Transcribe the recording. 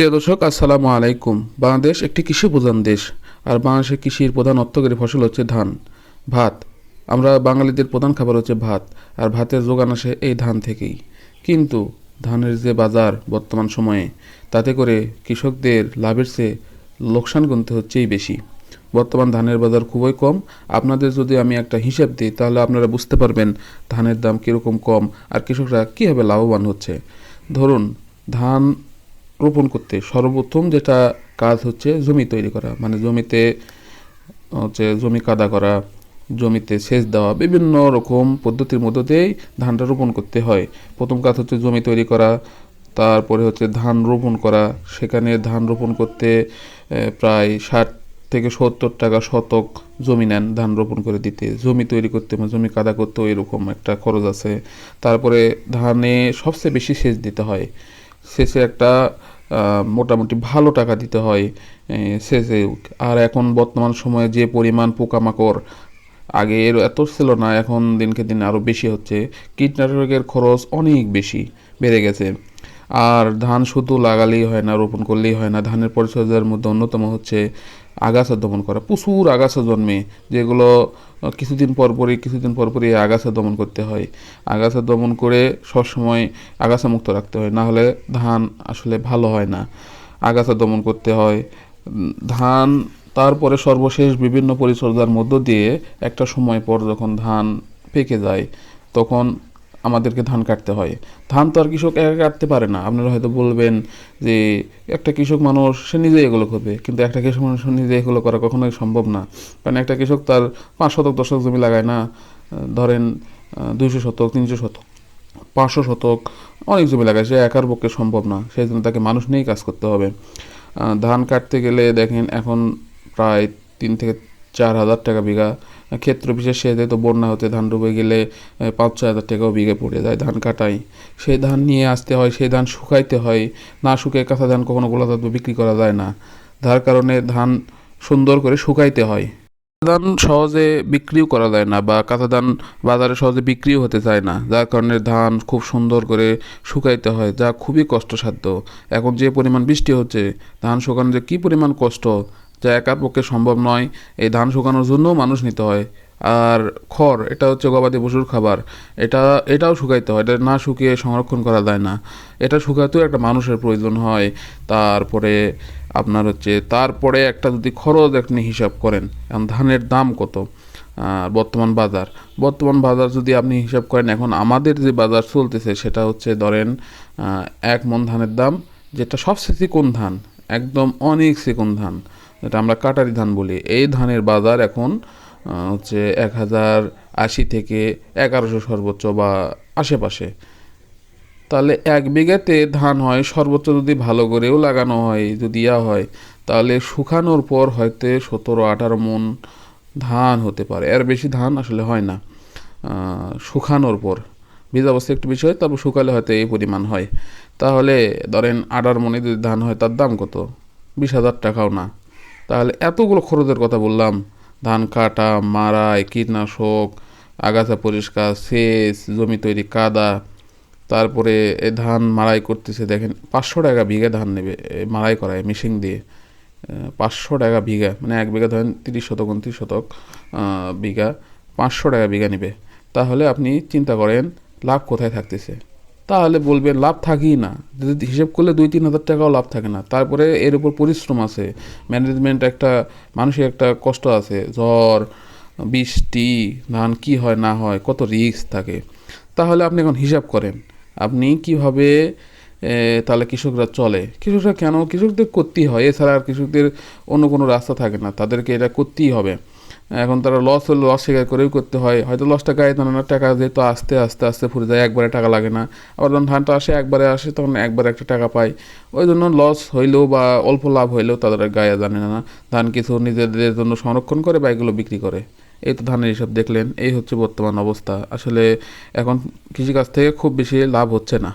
প্রিয় দর্শক, আসসালামু আলাইকুম। বাংলাদেশ একটি কৃষি প্রধান দেশ, আর বাংলাদেশের কৃষির প্রধান অর্থকরী ফসল হচ্ছে ধান, ভাত। আমরা বাঙালিদের প্রধান খাবার হচ্ছে ভাত, আর ভাতের যোগান আসে এই ধান থেকেই। কিন্তু ধানের যে বাজার বর্তমান সময়ে, তাতে করে কৃষকদের লাভের চেয়ে লোকসান গুনতে হচ্ছেই বেশি। বর্তমান ধানের বাজার খুবই কম। আপনাদের যদি আমি একটা হিসাব দিই, তাহলে আপনারা বুঝতে পারবেন ধানের দাম কীরকম কম, আর কৃষকরা কীভাবে লাভবান হচ্ছে। ধরুন, ধান রোপণ করতে। সর্বপ্রথম যেটা কাজ হচ্ছে জমি তৈরি করা। মানে জমিতে হচ্ছে জমি কাদা করা, জমিতে সেচ দেওয়া, বিভিন্ন রকম পদ্ধতির মধ্য দিয়েই ধানটা রোপণ করতে হয়। প্রথম কাজ হচ্ছে জমি তৈরি করা, তারপরে হচ্ছে ধান রোপণ করা। সেখানে ধান রোপণ করতে প্রায় ষাট থেকে সত্তর টাকা শতক জমি নেন ধান রোপণ করে দিতে। জমি তৈরি করতে জমি কাদা করতেও এরকম একটা খরচ আছে। তারপরে ধানে সবচেয়ে বেশি সেচ দিতে হয়। সেচে একটা মোটামুটি ভালো টাকা দিতে হয় শেষে আর এখন বর্তমান সময়ে যে পরিমাণ পোকামাকড়, আগে এর এত ছিল না, এখন দিনকে দিন আরও বেশি হচ্ছে। কীটনাশকের খরচ অনেক বেশি বেড়ে গেছে। আর ধান শুধু লাগালেই হয় না, রোপণ করলেই হয় না। ধানের পরিচর্যার মধ্যে অন্যতম হচ্ছে আগাছা দমন করা। প্রচুর আগাছা জন্মে, যেগুলো কিছুদিন পর পরই কিছুদিন পর পরই আগাছা দমন করতে হয়। আগাছা দমন করে সবসময় আগাছা মুক্ত রাখতে হয়, না হলে ধান আসলে ভালো হয় না। আগাছা দমন করতে হয়। ধান তারপরে সর্বশেষ বিভিন্ন পরিচর্যার মধ্য দিয়ে একটা সময় পর যখন ধান পেকে যায়, তখন আমাদেরকে ধান কাটতে হয়। ধান তো আর কৃষক একা কাটতে পারে না। আপনারা হয়তো বলবেন যে, একটা কৃষক মানুষ, সে নিজেই এগুলো করবে। কিন্তু একটা কৃষক মানুষ নিজে এগুলো করা কখনোই সম্ভব না। কারণ একটা কৃষক তার পাঁচ শতক, দশ শতক জমি লাগায় না। ধরেন দুইশো শতক, তিনশো শতক, পাঁচশো শতক, অনেক জমি লাগায়। সে একার পক্ষে সম্ভব না। সেই জন্য তাকে মানুষ নিয়েই কাজ করতে হবে। ধান কাটতে গেলে দেখেন এখন প্রায় তিন থেকে চার হাজার টাকা বিঘা ক্ষেত্র বিশেষে তো বন্যা হতে ধান ডুবে গেলে পাঁচ ছয় হাজার টাকাও বিঘে পড়ে যায় ধান কাটাই সেই ধান নিয়ে আসতে হয় সেই ধান শুকাইতে হয়। না শুকিয়ে কাঁচা ধান কখনো গোলা বিক্রি করা যায় না। যার কারণে ধান সুন্দর করে শুকাইতে হয়। ধান সহজে বিক্রিও করা যায় না বা কাঁচা ধান বাজারে সহজে বিক্রিও হতে চায় না। যার কারণে ধান খুব সুন্দর করে শুকাইতে হয়, যা খুবই কষ্টসাধ্য। এখন যে পরিমাণ বৃষ্টি হচ্ছে, ধান শুকানো যে কী পরিমাণ কষ্ট যা একার পক্ষে সম্ভব নয়। এই ধান শুকানোর জন্যও মানুষ নিতে হয়। আর খড়, এটা হচ্ছে গবাদি পশুর খাবার। এটা, এটাও শুকাইতে হয়। এটা না শুকিয়ে সংরক্ষণ করা যায় না। এটা শুকাতেও একটা মানুষের প্রয়োজন হয়। তারপরে আপনার হচ্ছে, তারপরে একটা যদি খরচ আপনি হিসাব করেন, এখন ধানের দাম কত? বর্তমান বাজার। বর্তমান বাজার যদি আপনি হিসাব করেন, এখন আমাদের যে বাজার চলতেছে, সেটা হচ্ছে ধরেন এক মন ধানের দাম, যেটা সবচেয়ে চিকন ধান? একদম অনেক চিকন ধান। যেটা আমরা কাটারি ধান বলি। এই ধানের বাজার এখন হচ্ছে এক হাজার আশি থেকে এগারোশো সর্বোচ্চ বা আশেপাশে। তাহলে এক বিঘাতে ধান হয় সর্বোচ্চ যদি ভালো করেও লাগানো হয়, যদি ইয়া হয়, তাহলে শুকানোর পর হয়তো সতেরো আঠারো মন ধান হতে পারে। এর বেশি ধান আসলে হয় না শুকানোর পর। বীজ অবস্থা একটু বেশি হয়, তারপর শুকালে হয়তো এই পরিমাণ হয়। তাহলে ধরেন আঠারো মনে যদি ধান হয়, তার দাম কত? বিশ হাজার টাকাও না। তাহলে এতগুলো খরচের কথা বললাম। ধান কাটা মারাই কীটনাশক, আগাছা পরিষ্কার, সেচ, জমি তৈরি, কাদা। তারপরে এ ধান মাড়াই করতেছে, দেখেন পাঁচশো টাকা বিঘা ধান নেবে, এ মাড়াই করায় মেশিন দিয়ে। পাঁচশো টাকা বিঘা মানে এক বিঘা ধরেন তিরিশ শতক, উনত্রিশ শতক বিঘা, পাঁচশো টাকা বিঘা নেবে। তাহলে আপনি চিন্তা করেন, লাভ কোথায় থাকতেছে? তাহলে বলবেন লাভ থাকেই না। যদি হিসেব করলে দুই তিন হাজার টাকাও লাভ থাকে না। তারপরে এর উপর পরিশ্রম আছে। ম্যানেজমেন্ট একটা, মানুষের একটা কষ্ট আছে। ঝড় বৃষ্টি, ধান কি হয়, না হয়, কত রিস্ক থাকে। তাহলে আপনি এখন হিসাব করেন। আপনি কীভাবে তাহলে কৃষকরা চলে? কৃষকরা কেন? কৃষকদের করতেই হয়। এছাড়া আর কৃষকদের অন্য কোনো রাস্তা থাকে না। তাদেরকে এটা করতেই হবে। এখন তারা লস হলে লস স্বীকার করেও করতে হয়। হয়তো লসটা গায়ে টানে না টাকা যেহেতু আস্তে আস্তে আস্তে ফুরে যায়, একবারে টাকা লাগে না। আবার যখন ধানটা আসে, একবারে আসে, তখন একবারে একটা টাকা পায়। ওই জন্য লস হইলেও বা অল্প লাভ হইলেও তাদের গায়ে জানে না। ধান কিছু নিজেদের জন্য সংরক্ষণ করে বা এগুলো বিক্রি করে। এই তো ধানের হিসাব দেখলেন, এই হচ্ছে বর্তমান অবস্থা। আসলে এখন কৃষিকাজ থেকে খুব বেশি লাভ হচ্ছে না।